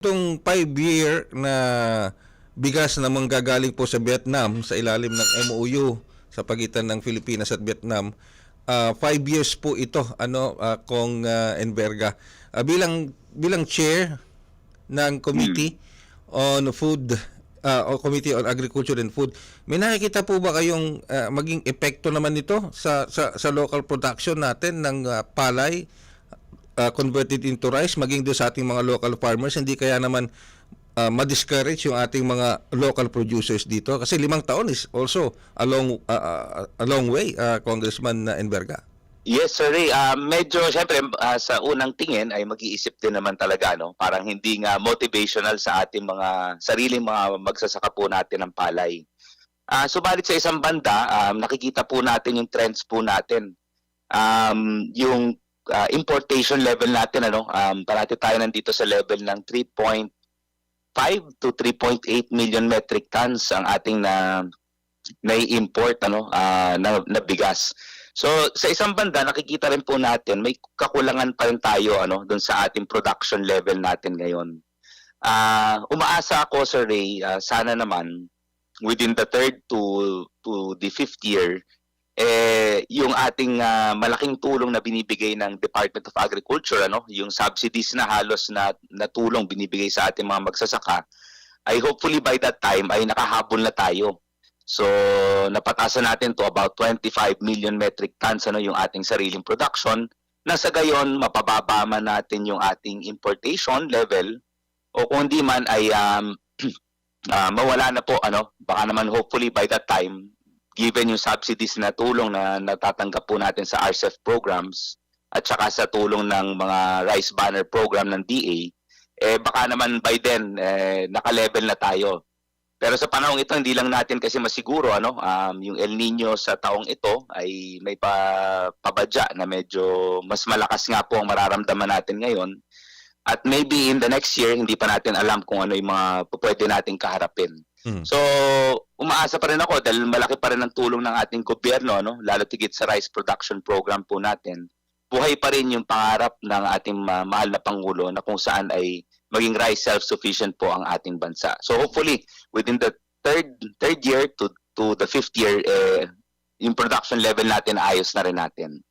Itong five-year na bigas na manggagaling po sa Vietnam sa ilalim ng MOU sa pagitan ng Pilipinas at Vietnam, ah, five years po ito, ano, ah, Kong ah, Enverga. Ah, bilang bilang chair ng Committee on Food ah, o Committee on Agriculture and Food, may nakikita po ba kayong ah, maging epekto naman nito sa sa, sa local production natin ng ah, palay uh, converted into rice maging doon sa ating mga local farmers hindi kaya naman uh, ma-discourage yung ating mga local producers dito kasi limang taon is also a long uh, uh, a long way uh, Congressman uh, Enverga. Yes, sir. Ray. Ah, medyo, syempre, ah, sa unang tingin ay mag-iisip din naman talaga, no? Parang hindi nga motivational sa ating mga sariling mga magsasaka po natin ng palay. Ah, subalit sa isang banda, um, nakikita po natin yung trends po natin. Um, yung ah, importation level natin, ano? Um, parati tayo nandito sa level ng 3.5 to 3.8 million metric tons ang ating na nai-import ano ah, na, na bigas. So sa isang banda nakikita rin po natin may kakulangan pa rin tayo ano doon sa ating production level natin ngayon. Ah, umaasa ako Sir Ray, ah, sana naman within the third to to the fifth year eh yung ating ah, malaking tulong na binibigay ng Department of Agriculture ano, yung subsidies na halos na, na tulong binibigay sa ating mga magsasaka ay hopefully by that time ay nakahabol na tayo. So, napatasan natin to about 25 million metric tons ano yung ating sariling production. Na sa gayon, mapababa man natin yung ating importation level o kung di man ay um, ah, mawala na po ano, baka naman hopefully by that time given yung subsidies na tulong na natatanggap po natin sa RCEF programs at saka sa tulong ng mga rice banner program ng DA eh baka naman by then eh, naka-level na tayo pero sa panahong ito, hindi lang natin kasi masiguro ano, um, yung El Nino sa taong ito ay may pa, pabadya na medyo mas malakas nga po ang mararamdaman natin ngayon. At maybe in the next year, hindi pa natin alam kung ano yung mga pwede nating kaharapin. Mm. So, umaasa pa rin ako dahil malaki pa rin ang tulong ng ating gobyerno, no? lalo tigit sa rice production program po natin. Buhay pa rin yung pangarap ng ating ma- mahal na Pangulo na kung saan ay maging rice self-sufficient po ang ating bansa. So hopefully, within the third third year to to the fifth year, eh, yung production level natin ayos na rin natin.